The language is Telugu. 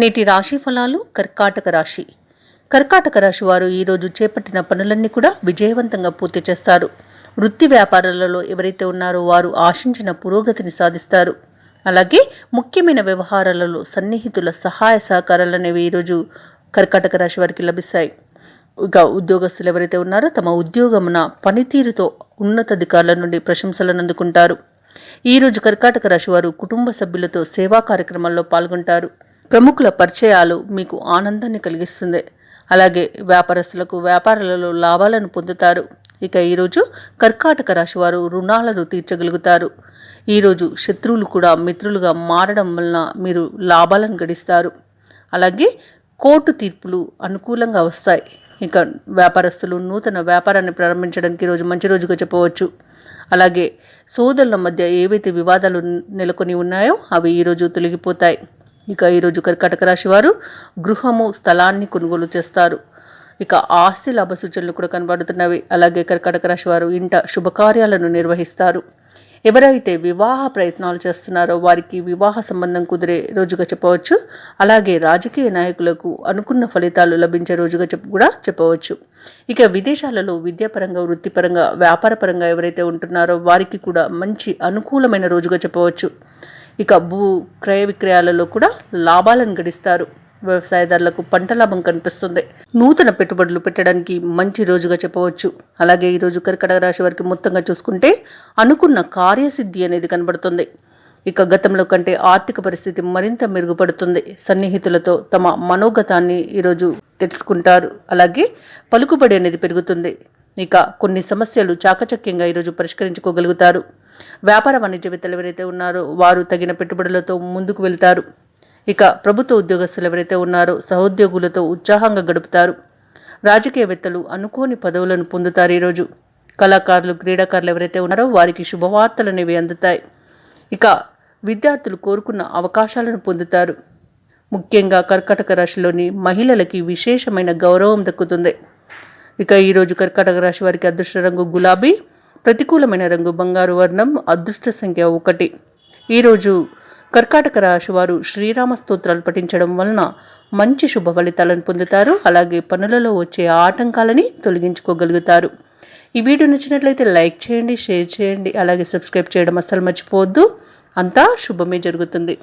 నేటి రాశి ఫలాలు కర్కాటక రాశి. కర్కాటక రాశి వారు ఈరోజు చేపట్టిన పనులన్నీ కూడా విజయవంతంగా పూర్తి చేస్తారు. వృత్తి వ్యాపారాలలో ఎవరైతే ఉన్నారో వారు ఆశించిన పురోగతిని సాధిస్తారు. అలాగే ముఖ్యమైన వ్యవహారాలలో సన్నిహితుల సహాయ సహకారాలు అనేవి ఈరోజు కర్కాటక రాశి వారికి లభిస్తాయి. ఇక ఉద్యోగస్తులు ఎవరైతే ఉన్నారో తమ ఉద్యోగమున పనితీరుతో ఉన్నతాధికారుల నుండి ప్రశంసలను అందుకుంటారు. ఈరోజు కర్కాటక రాశి వారు కుటుంబ సభ్యులతో సేవా కార్యక్రమాల్లో పాల్గొంటారు. ప్రముఖుల పరిచయాలు మీకు ఆనందాన్ని కలిగిస్తుంది. అలాగే వ్యాపారస్తులకు వ్యాపారాలలో లాభాలను పొందుతారు. ఇక ఈరోజు కర్కాటక రాశి వారు రుణాలను తీర్చగలుగుతారు. ఈరోజు శత్రువులు కూడా మిత్రులుగా మారడం వలన మీరు లాభాలను గడిస్తారు. అలాగే కోర్టు తీర్పులు అనుకూలంగా వస్తాయి. ఇక వ్యాపారస్తులు నూతన వ్యాపారాన్ని ప్రారంభించడానికి ఈరోజు మంచి రోజుగా చెప్పవచ్చు. అలాగే సోదరుల మధ్య ఏవైతే వివాదాలు నెలకొని ఉన్నాయో అవి ఈరోజు తొలగిపోతాయి. ఇక ఈరోజు కర్కాటక రాశి వారు గృహము స్థలాన్ని కొనుగోలు చేస్తారు. ఇక ఆస్తి లాభ సూచనలు కూడా కనబడుతున్నవి. అలాగే కర్కాటక రాశి వారు ఇంట శుభకార్యాలను నిర్వహిస్తారు. ఎవరైతే వివాహ ప్రయత్నాలు చేస్తున్నారో వారికి వివాహ సంబంధం కుదిరే రోజుగా చెప్పవచ్చు. అలాగే రాజకీయ నాయకులకు అనుకున్న ఫలితాలు లభించే రోజుగా చెప్పు కూడా చెప్పవచ్చు. ఇక విదేశాలలో విద్యాపరంగా వృత్తిపరంగా వ్యాపారపరంగా ఎవరైతే ఉంటున్నారో వారికి కూడా మంచి అనుకూలమైన రోజుగా చెప్పవచ్చు. ఇక భూ క్రయ విక్రయాలలో కూడా లాభాలను గడిస్తారు. వ్యవసాయదారులకు పంట లాభం కనిపిస్తుంది. నూతన పెట్టుబడులు పెట్టడానికి మంచి రోజుగా చెప్పవచ్చు. అలాగే ఈరోజు కర్కటక రాశి వారికి మొత్తంగా చూసుకుంటే అనుకున్న కార్యసిద్ధి అనేది కనబడుతుంది. ఇక గతంలో కంటే ఆర్థిక పరిస్థితి మరింత మెరుగుపడుతుంది. సన్నిహితులతో తమ మనోగతాన్ని ఈరోజు తెలుసుకుంటారు. అలాగే పలుకుబడి అనేది పెరుగుతుంది. ఇక కొన్ని సమస్యలు చాకచక్యంగా ఈరోజు పరిష్కరించుకోగలుగుతారు. వ్యాపార వాణిజ్యవేత్తలు ఎవరైతే ఉన్నారో వారు తగిన పెట్టుబడులతో ముందుకు వెళ్తారు. ఇక ప్రభుత్వ ఉద్యోగస్తులు ఎవరైతే ఉన్నారో సహోద్యోగులతో ఉత్సాహంగా గడుపుతారు. రాజకీయవేత్తలు అనుకోని పదవులను పొందుతారు ఈరోజు. కళాకారులు క్రీడాకారులు ఎవరైతే ఉన్నారో వారికి శుభవార్తలు అనేవి అందుతాయి. ఇక విద్యార్థులు కోరుకున్న అవకాశాలను పొందుతారు. ముఖ్యంగా కర్కాటక రాశిలోని మహిళలకి విశేషమైన గౌరవం దక్కుతుంది. ఇక ఈరోజు కర్కటక రాశి వారికి అదృష్ట రంగు గులాబీ ప్రతికూలమైన రంగు బంగారు వర్ణం అదృష్ట సంఖ్య ఒకటి. ఈరోజు కర్కాటక రాశి వారు శ్రీరామ స్తోత్రాలు పఠించడం వలన మంచి శుభ ఫలితాలను పొందుతారు. అలాగే పనులలో వచ్చే ఆటంకాలని తొలగించుకోగలుగుతారు. ఈ వీడియో నచ్చినట్లయితే లైక్ చేయండి షేర్ చేయండి అలాగే సబ్స్క్రైబ్ చేయడం అస్సలు మర్చిపోవద్దు. అంతా శుభమే జరుగుతుంది.